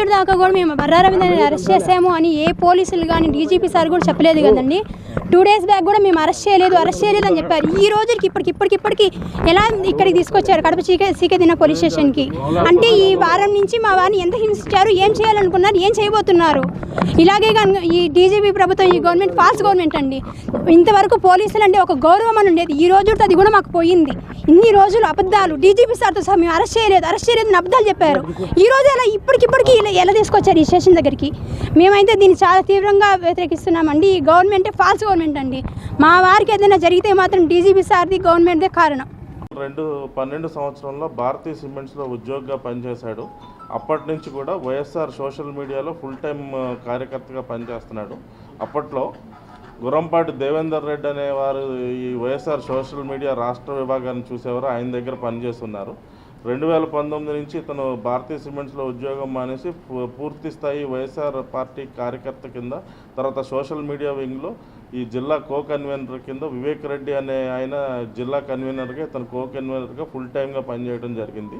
రోజుల దాకా కూడా మేము బర్రా రవీంద్రని అరెస్ట్ చేసాము అని ఏ పోలీసులు కానీ డీజీపీ సార్ కూడా చెప్పలేదు కదండి. టూ డేస్ బ్యాక్ కూడా మేము అరెస్ట్ చేయలేదు అరెస్ట్ చేయలేదు అని చెప్పారు. ఈ రోజుకి ఇప్పటికి ఇప్పటికి ఇప్పటికి ఎలా ఇక్కడికి తీసుకొచ్చారు? కడప చీకే సీకేదిన పోలీస్ స్టేషన్కి అంటే ఈ వారం నుంచి మా వారిని ఎంత హింసించారు ఏం చేయాలనుకున్నారు ఏం చేయబోతున్నారు? ఇలాగే కనుక ఈ డీజీపీ ప్రభుత్వం ఈ గవర్నమెంట్ ఫాల్స్ గవర్నమెంట్ అండి. ఇంతవరకు పోలీసులు అంటే ఒక గౌరవం అని ఉండేది. ఈ రోజు అది కూడా మాకు పోయింది. ఇన్ని రోజులు అబద్ధాలు డీజీపీ సార్తో సహా మేము అరెస్ట్ చేయలేదు అరెస్ట్ చేయలేదు అని అబద్ధాలు చెప్పారు. ఈ రోజు ఎలా ఇప్పటికిప్పటికి ఇలా ఎలా తీసుకొచ్చారు ఈ స్టేషన్ దగ్గరికి? మేమైతే దీన్ని చాలా తీవ్రంగా వ్యతిరేకిస్తున్నామండి. ఈ గవర్నమెంటే ఫాల్స్ గవర్నమెంట్. అండి. మా వారికి ఏదైనా జరిగితే మాత్రం డీజీపీ సార్ది గవర్నమెంట్దే కారణం. రెండు పన్నెండు సంవత్సరంలో భారతీయ సిమెంట్స్లో ఉద్యోగిగా పనిచేశాడు. అప్పటి నుంచి కూడా వైఎస్ఆర్ సోషల్ మీడియాలో ఫుల్ టైం కార్యకర్తగా పనిచేస్తున్నాడు. అప్పట్లో గురంపాటి దేవేందర్ రెడ్డి అనేవారు ఈ వైఎస్ఆర్ సోషల్ మీడియా రాష్ట్ర విభాగాన్ని చూసేవారు. ఆయన దగ్గర పనిచేస్తున్నారు. రెండు వేల పంతొమ్మిది నుంచి ఇతను భారతీయ సిమెంట్స్లో ఉద్యోగం మానేసి పూ- పూర్తి స్థాయి వైఎస్ఆర్ పార్టీ కార్యకర్త కింద తర్వాత సోషల్ మీడియా వింగ్లో ఈ జిల్లా కో కన్వీనర్ కింద వివేక్ రెడ్డి అనే ఆయన జిల్లా కన్వీనర్గా ఇతను కో కన్వీనర్గా ఫుల్ టైమ్గా పనిచేయడం జరిగింది.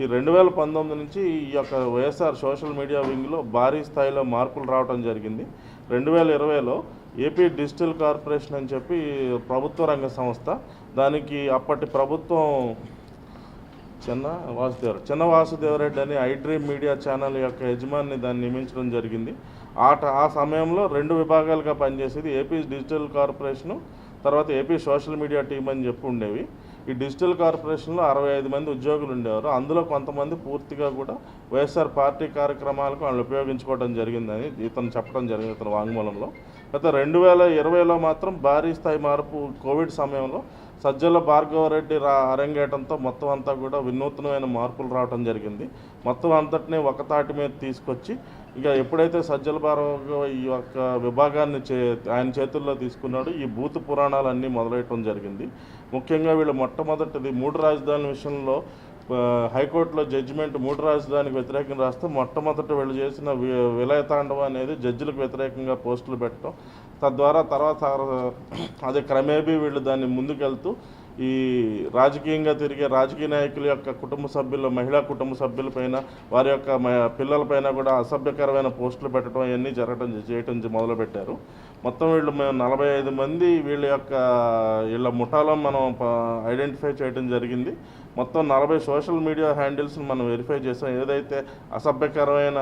ఈ రెండు వేల పంతొమ్మిది నుంచి ఈ యొక్క వైఎస్ఆర్ సోషల్ మీడియా వింగ్లో భారీ స్థాయిలో మార్పులు రావడం జరిగింది. రెండు వేల ఇరవైలో ఏపీ డిజిటల్ కార్పొరేషన్ అని చెప్పి ప్రభుత్వ రంగ సంస్థ దానికి అప్పటి ప్రభుత్వం చిన్న వాసుదేవర చిన్న వాసుదేవరెడ్డి అని ఐ డ్రీమ్ మీడియా ఛానల్ యొక్క యజమాని దాన్ని నియమించడం జరిగింది. ఆ ట- ఆ సమయంలో రెండు విభాగాలుగా పనిచేసేది ఏపీ డిజిటల్ కార్పొరేషను తర్వాత ఏపీ సోషల్ మీడియా టీం అని చెప్పి ఉండేవి. ఈ డిజిటల్ కార్పొరేషన్లో అరవై ఐదు మంది ఉద్యోగులు ఉండేవారు. అందులో కొంతమంది పూర్తిగా కూడా వైఎస్ఆర్ పార్టీ కార్యక్రమాలకు వాళ్ళు ఉపయోగించుకోవడం జరిగిందని ఇతను చెప్పడం జరిగింది ఇతను వాంగ్మూలంలో. గత రెండు వేల ఇరవైలో మాత్రం భారీ స్థాయి మార్పు కోవిడ్ సమయంలో సజ్జల భార్గవరెడ్డి రా అరంగేయడంతో మొత్తం అంతా కూడా వినూత్నమైన మార్పులు రావడం జరిగింది. మొత్తం అంతటిని ఒక తాటి మీద తీసుకొచ్చి ఇక ఎప్పుడైతే సజ్జల భార్గవ ఈ యొక్క విభాగాన్ని చే ఆయన చేతుల్లో తీసుకున్నాడు ఈ భూత పురాణాలన్నీ మొదలెట్టడం జరిగింది. ముఖ్యంగా వీళ్ళు మొట్టమొదటిది మూడు రాజధానుల విషయంలో హైకోర్టులో జడ్జిమెంట్ మూడు రాజధానికి వ్యతిరేకంగా రాస్తే మొట్టమొదట వీళ్ళు చేసిన వి- విలయతాండవం అనేది జడ్జిలకు వ్యతిరేకంగా పోస్టులు పెట్టడం. తద్వారా తర్వాత అదే క్రమేపీ వీళ్ళు దాన్ని ముందుకెళ్తూ ఈ రాజకీయంగా తిరిగే రాజకీయ నాయకుల యొక్క కుటుంబ సభ్యులు మహిళా కుటుంబ సభ్యులపైన వారి యొక్క పిల్లలపైన కూడా అసభ్యకరమైన పోస్టులు పెట్టడం ఇవన్నీ జరగడం చేయటం మొదలుపెట్టారు. మొత్తం వీళ్ళు మేము నలభై ఐదు మంది వీళ్ళ యొక్క వీళ్ళ ముఠాలో మనం ఐడెంటిఫై చేయడం జరిగింది. మొత్తం నలభై సోషల్ మీడియా హ్యాండిల్స్ని మనం వెరిఫై చేసాం. ఏదైతే అసభ్యకరమైన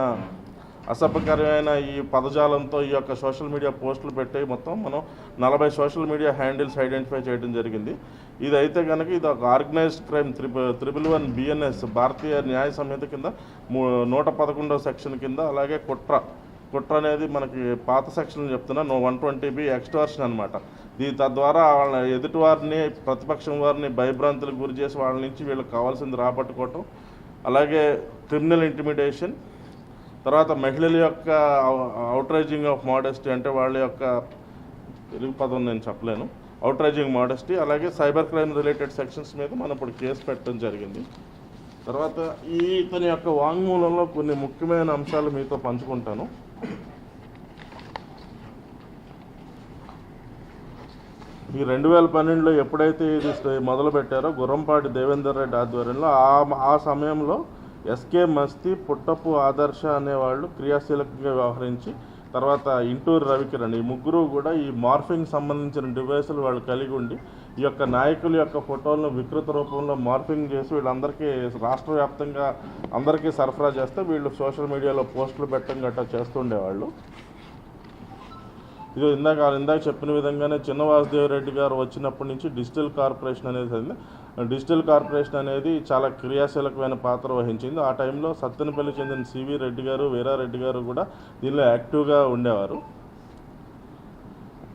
అసభ్యకరమైన ఈ పదజాలంతో ఈ యొక్క సోషల్ మీడియా పోస్టులు పెట్టే మొత్తం మనం నలభై సోషల్ మీడియా హ్యాండిల్స్ ఐడెంటిఫై చేయడం జరిగింది. ఇది అయితే కనుక ఇది ఒక organised crime triple triple one BNS Bharatiya Nyaya Sanhita కింద నూట పదకొండవ సెక్షన్ కింద అలాగే కుట్ర కుట్ర అనేది మనకి పాత సెక్షన్ చెప్తున్నా no one twenty B extortion అనమాట దీని తద్వారా వాళ్ళ ఎదుటి వారిని ప్రతిపక్షం వారిని భయభ్రాంతులకు గురి చేసి వాళ్ళ నుంచి వీళ్ళకి కావాల్సింది రాబట్టుకోవటం అలాగే క్రిమినల్ ఇంటిమిడేషన్ తర్వాత మహిళల యొక్క అవుట్రైజింగ్ ఆఫ్ మోడెస్టీ అంటే వాళ్ళ యొక్క తెలుగు పదం నేను చెప్పలేను. అవుట్రైజింగ్ మోడెస్టీ అలాగే సైబర్ క్రైమ్ రిలేటెడ్ సెక్షన్స్ మీద మనం ఇప్పుడు కేసు పెట్టడం జరిగింది. తర్వాత ఈ ఇతని యొక్క వాంగ్మూలంలో కొన్ని ముఖ్యమైన అంశాలు మీతో పంచుకుంటాను. ఈ రెండు వేల పన్నెండులో ఎప్పుడైతే ఇది మొదలుపెట్టారో గుర్రంపాటి దేవేందర్ రెడ్డి ఆధ్వర్యంలో ఆ ఆ సమయంలో ఎస్కే మస్తి పుట్టపు ఆదర్శ అనేవాళ్ళు క్రియాశీలకంగా వ్యవహరించి తర్వాత ఇంటూరు రవికిరణ్ ఈ ముగ్గురు కూడా ఈ మార్ఫింగ్ సంబంధించిన డివైసులు వాళ్ళు కలిగి ఉండి ఈ యొక్క నాయకుల యొక్క ఫోటోలను వికృత రూపంలో మార్పింగ్ చేసి వీళ్ళందరికీ రాష్ట్ర వ్యాప్తంగా అందరికీ సరఫరా చేస్తే వీళ్ళు సోషల్ మీడియాలో పోస్టులు పెట్టడం గట్రా చేస్తుండేవాళ్ళు. ఇది ఇందాక ఇందాక చెప్పిన విధంగానే చిన్న వాసుదేవరెడ్డి గారు వచ్చినప్పటి నుంచి డిజిటల్ కార్పొరేషన్ అనేది డిజిటల్ కార్పొరేషన్ అనేది చాలా క్రియాశీలకమైన పాత్ర వహించింది. ఆ టైంలో సత్తెనపల్లి చెందిన సివి రెడ్డి గారు వీరారెడ్డి గారు కూడా దీనిలో యాక్టివ్గా ఉండేవారు.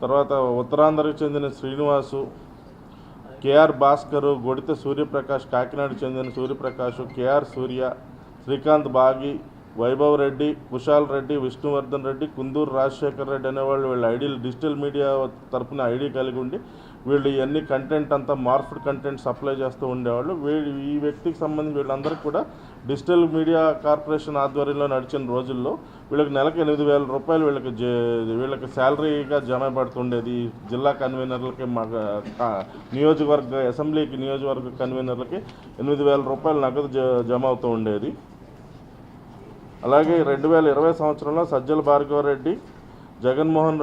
తర్వాత ఉత్తరాంధ్రకు చెందిన శ్రీనివాసు కేఆర్ భాస్కరు గొడిత సూర్యప్రకాష్ కాకినాడకు చెందిన సూర్యప్రకాష్ కేఆర్ సూర్య శ్రీకాంత్ బాగి వైభవ్ రెడ్డి కుశాల్ రెడ్డి విష్ణువర్ధన్ రెడ్డి కుందూరు రాజశేఖర్ రెడ్డి అనేవాళ్ళు వీళ్ళ ఐడీలు డిజిటల్ మీడియా తరపున ఐడి కలిగి ఉండి వీళ్ళు ఇవన్నీ కంటెంట్ అంతా మార్ఫ్డ్ కంటెంట్ సప్లై చేస్తూ ఉండేవాళ్ళు. వీళ్ళు ఈ వ్యక్తికి సంబంధించి వీళ్ళందరికీ కూడా డిజిటల్ మీడియా కార్పొరేషన్ ఆధ్వర్యంలో నడిచిన రోజుల్లో వీళ్ళకి నెలకు ఎనిమిది వేల రూపాయలు వీళ్ళకి వీళ్ళకి శాలరీగా జమ పడుతుండేది. జిల్లా కన్వీనర్లకి మా నియోజకవర్గ అసెంబ్లీకి నియోజకవర్గ కన్వీనర్లకి ఎనిమిది వేల రూపాయలు నగదు జ- జమ అవుతూ ఉండేది. అలాగే రెండు వేల ఇరవై సంవత్సరంలో సజ్జల భార్గవరెడ్డి జగన్మోహన్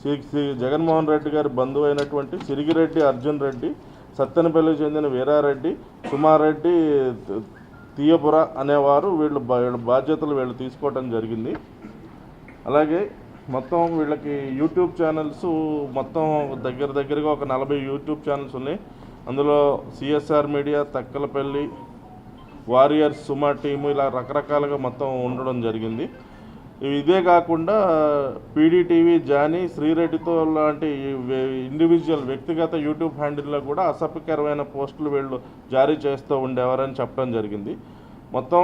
శ్రీ శ్రీ జగన్మోహన్ రెడ్డి గారి బంధువు అయినటువంటి సిరిగిరెడ్డి అర్జున్ రెడ్డి సత్తెనపల్లి చెందిన వీరారెడ్డి సుమారెడ్డి రెడ్డి తీయపుర అనేవారు వీళ్ళు వీళ్ళ బాధ్యతలు వీళ్ళు తీసుకోవడం జరిగింది. అలాగే మొత్తం వీళ్ళకి యూట్యూబ్ ఛానల్స్ మొత్తం దగ్గర దగ్గరగా ఒక నలభై యూట్యూబ్ ఛానల్స్ ఉన్నాయి. అందులో CSR media Takkalapalli warriors Suma team ఇలా రకరకాలుగా మొత్తం ఉండడం జరిగింది. ఇదే కాకుండా పీడీటీవీ జానీ శ్రీరెడ్డితో లాంటి ఇండివిజువల్ వ్యక్తిగత యూట్యూబ్ హ్యాండిల్లో కూడా అసభ్యకరమైన పోస్టులు వీళ్ళు జారీ చేస్తూ ఉండేవారని చెప్పడం జరిగింది. మొత్తం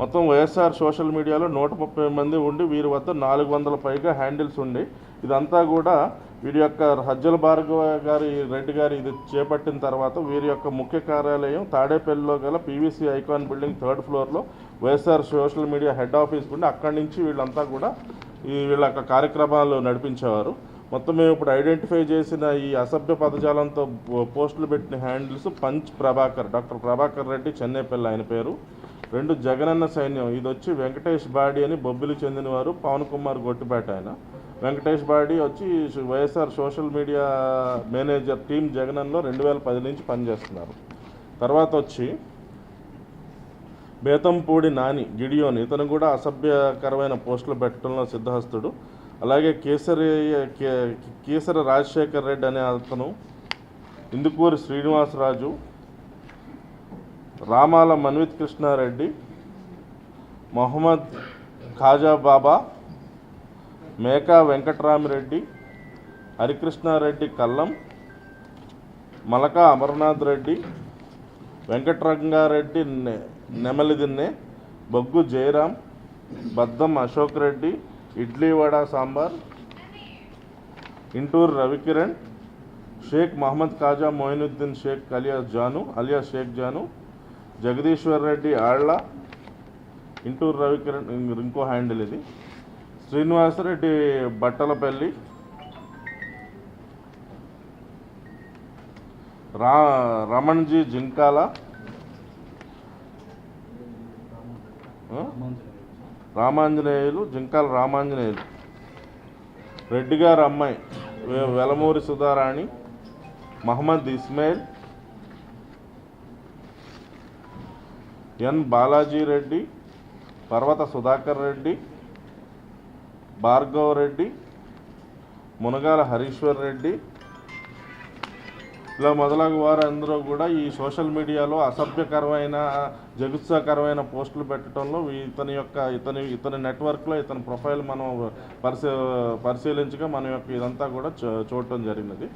మొత్తం వైఎస్ఆర్ సోషల్ మీడియాలో నూట ముప్పై మంది ఉండి వీరి వద్ద నాలుగు వందల పైగా హ్యాండిల్స్ ఉండి. ఇదంతా కూడా వీరి యొక్క హజ్జల భార్గవ గారి రెడ్డి గారి ఇది చేపట్టిన తర్వాత వీరి యొక్క ముఖ్య కార్యాలయం తాడేపల్లిలో గల పీవీసీ ఐకాన్ బిల్డింగ్ థర్డ్ ఫ్లోర్లో YSR social media head office ఉండి అక్కడి నుంచి వీళ్ళంతా కూడా ఈ వీళ్ళ యొక్క కార్యక్రమాలు నడిపించేవారు. మొత్తం మేము ఇప్పుడు ఐడెంటిఫై చేసిన ఈ అసభ్య పదజాలంతో పోస్టులు పెట్టిన handles punch Prabhakar doctor Prabhakar Reddy Chennaipalli ఆయన పేరు. రెండు జగనన్న సైన్యం ఇది వచ్చి వెంకటేష్ బాడీ అని బొబ్బిలి చెందినవారు పవన్ కుమార్ గొట్టిపేట ఆయన. వెంకటేష్ బాడీ వచ్చి YSR social media manager team జగనన్లో రెండు వేల పది నుంచి పనిచేస్తున్నారు. తర్వాత వచ్చి బేతంపూడి నాని గిడియోని ఇతను కూడా అసభ్యకరమైన పోస్టులు పెట్టడంలో సిద్ధహస్తుడు. అలాగే కేసరి కే- కేసరి రాజశేఖర్ రెడ్డి అనే అతను ఇందుకూరి శ్రీనివాసరాజు రామాల మన్విత్ కృష్ణారెడ్డి మొహమ్మద్ ఖాజా బాబా మేకా వెంకట్రామిరెడ్డి హరికృష్ణారెడ్డి కల్లం మలకా అమర్నాథ్ రెడ్డి వెంకటరంగారెడ్డి నె- నెమలిదిన్నె బొగ్గు జయరాం బద్దం అశోక్ రెడ్డి ఇడ్లీ వడ సాంబార్ ఇంటూరు రవికిరణ్ షేక్ మహమ్మద్ ఖాజా మొయినుద్దీన్ షేక్ అలియాస్ జాను అలియాస్ షేక్ జాను జగదీశ్వర్ రెడ్డి ఆళ్ళ ఇంటూరు రవికిరణ్ ఇం- ఇంకో హ్యాండిల్ ఇది. శ్రీనివాసరెడ్డి బట్టలపల్లి. రా రమణ్జీ జింకాల. రామాంజనేయులు జింకాల రామాంజనేయులు. రెడ్డి గారు అమ్మాయి వెలమూరి సుధారాణి మహమ్మద్ ఇస్మాయిల్ ఎన్ బాలాజీ రెడ్డి పర్వత సుధాకర్ రెడ్డి భార్గవ రెడ్డి మునగాల హరీశ్వర్ రెడ్డి ఇలా మొదలగు వారందరూ కూడా ఈ సోషల్ మీడియాలో అసభ్యకరమైన జగుత్సాకరమైన పోస్టులు పెట్టడంలో ఇతని యొక్క ఇతని ఇతని నెట్వర్క్లో ఇతని ప్రొఫైల్ మనం పరిశీ పరిశీలించగా మన యొక్క ఇదంతా కూడా చూడటం జరిగినది.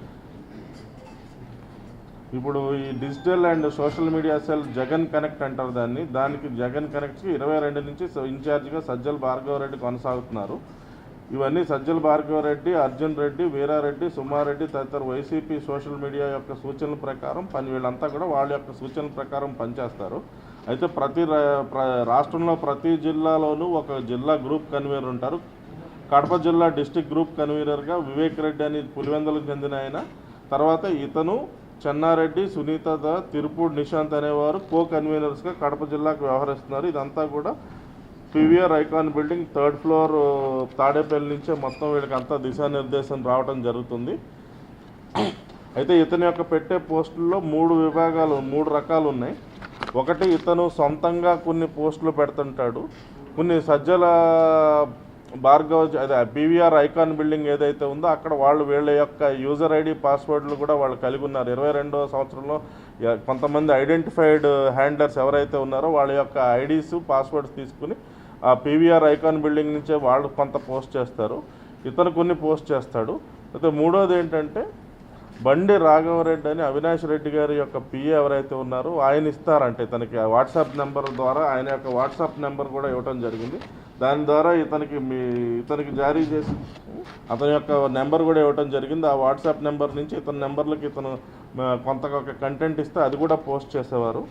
ఇప్పుడు ఈ digital and social media cell Jagan connect అంటారు దాన్ని. దానికి జగన్ కనెక్ట్కి ఇరవై రెండు నుంచి స- ఇన్ఛార్జిగా సజ్జల భార్గవరెడ్డి కొనసాగుతున్నారు. ఇవన్నీ సజ్జల భార్గవ రెడ్డి అర్జున్ రెడ్డి వీరారెడ్డి సుమారెడ్డి తదితర వైసీపీ సోషల్ మీడియా యొక్క సూచనల ప్రకారం పని వీళ్ళంతా కూడా వాళ్ళ యొక్క సూచనల ప్రకారం పనిచేస్తారు. అయితే ప్రతి రా- ప్ర- రాష్ట్రంలో ప్రతి జిల్లాలోనూ ఒక జిల్లా గ్రూప్ కన్వీనర్ ఉంటారు. కడప జిల్లా డిస్టిక్ గ్రూప్ కన్వీనర్గా వివేక్ రెడ్డి అని పులివెందులకు చెందిన ఆయన తర్వాత ఇతను చెన్నారెడ్డి సునీత తిరుపూడి నిశాంత్ అనేవారు కో కన్వీనర్స్గా కడప జిల్లాకు వ్యవహరిస్తున్నారు. ఇదంతా కూడా PVR icon building third floor Tadepalli నుంచే మొత్తం వీళ్ళకి అంతా దిశానిర్దేశం రావడం జరుగుతుంది. అయితే ఇతని యొక్క పెట్టే పోస్టుల్లో మూడు విభాగాలు మూడు రకాలు ఉన్నాయి. ఒకటి ఇతను సొంతంగా కొన్ని పోస్టులు పెడుతుంటాడు. కొన్ని సజ్జల భార్గవ్ అదే పీవీఆర్ ఐకాన్ బిల్డింగ్ ఏదైతే ఉందో అక్కడ వాళ్ళు వీళ్ళ యొక్క యూజర్ ఐడి పాస్వర్డ్లు కూడా వాళ్ళు కలిగి ఉన్నారు. ఇరవై రెండవ సంవత్సరంలో కొంతమంది ఐడెంటిఫైడ్ హ్యాండర్స్ ఎవరైతే ఉన్నారో వాళ్ళ యొక్క ఐడీస్ పాస్వర్డ్స్ తీసుకుని ఆ పీవీఆర్ ఐకాన్ బిల్డింగ్ నుంచే వాళ్ళు కొంత పోస్ట్ చేస్తారు. ఇతను కొన్ని పోస్ట్ చేస్తాడు. అయితే మూడోది ఏంటంటే బండి రాఘవరెడ్డి అని అవినాష్ రెడ్డి గారి యొక్క పిఏ ఎవరైతే ఉన్నారో ఆయన ఇస్తారంటే ఇతనికి. ఆ వాట్సాప్ నెంబర్ ద్వారా ఆయన యొక్క వాట్సాప్ నెంబర్ కూడా ఇవ్వటం జరిగింది. దాని ద్వారా ఇతనికి మీ ఇతనికి జారీ చేసి అతని యొక్క నెంబర్ కూడా ఇవ్వటం జరిగింది. ఆ వాట్సాప్ నెంబర్ నుంచి ఇతని నెంబర్లకి ఇతను కొంత కంటెంట్ ఇస్తే అది కూడా పోస్ట్ చేసేవారు.